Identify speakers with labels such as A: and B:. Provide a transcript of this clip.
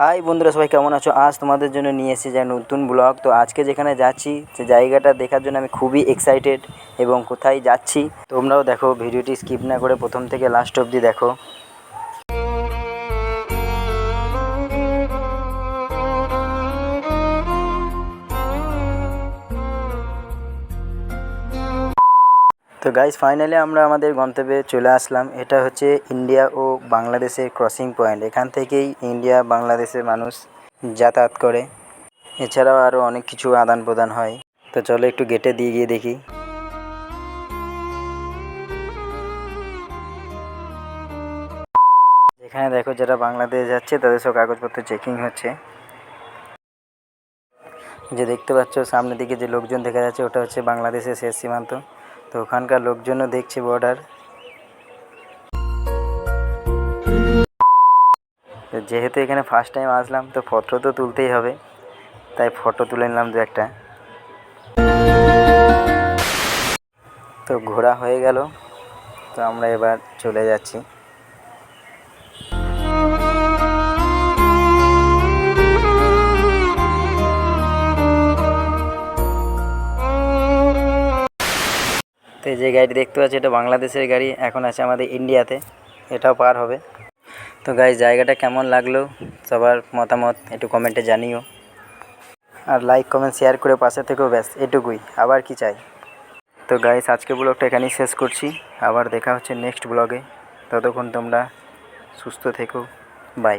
A: High বন্ধুরা, সবাই কেমন আছো? আজ তোমাদের জন্য নিয়ে এসেছি যে নতুন ব্লগ তো আজকে যেখানে যাচ্ছি, সে জায়গাটা দেখার জন্য আমি খুবই এক্সাইটেড এবং কোথায় যাচ্ছি, তোমরাও দেখো, ভিডিওটি স্কিপ না করে প্রথম থেকে লাস্ট অবধি দেখো। তো গাইজ ফাইনালি আমরা আমাদের গন্তব্যে চলে আসলাম। এটা হচ্ছে ইন্ডিয়া ও বাংলাদেশের ক্রসিং পয়েন্ট এখান থেকেই ইন্ডিয়া বাংলাদেশের মানুষ যাতায়াত করে। এছাড়াও আরও অনেক কিছু আদান প্রদান হয়। তো চলো একটু গেটে দিয়ে গিয়ে দেখি। এখানে দেখো যারা বাংলাদেশ যাচ্ছে, তাদের সব কাগজপত্র চেকিং হচ্ছে। যে দেখতে পাচ্ছ, সামনের দিকে যে লোকজন দেখা যাচ্ছে, ওটা হচ্ছে বাংলাদেশের শেষ সীমান্ত। তো ওখানকার লোকজনও দেখছে বর্ডার তো যেহেতু এখানে ফার্স্ট টাইম আসলাম, তো ফটো তো তুলতেই হবে। তাই ফটো তুলে নিলাম দু একটা। তো ঘোরা হয়ে গেল। তো আমরা এবার চলে যাচ্ছি। তো যে গাড়ি দেখতে পাচ্ছি এটা বাংলাদেশের গাড়ি, এখন আছে আমাদের ইন্ডিয়াতে, এটাও পার হবে। তো গাই জায়গাটা কেমন লাগল? সবার মতামত একটু কমেন্টে জানিও। আর লাইক কমেন্ট শেয়ার করে পাশে থেকেও ব্যাস, এটুকুই। আবার কি চাই? তো গাইস আজকে ব্লগটা এখানেই শেষ করছি। আবার দেখা হচ্ছে নেক্সট ব্লগে ততক্ষণ তোমরা সুস্থ থেকো। বাই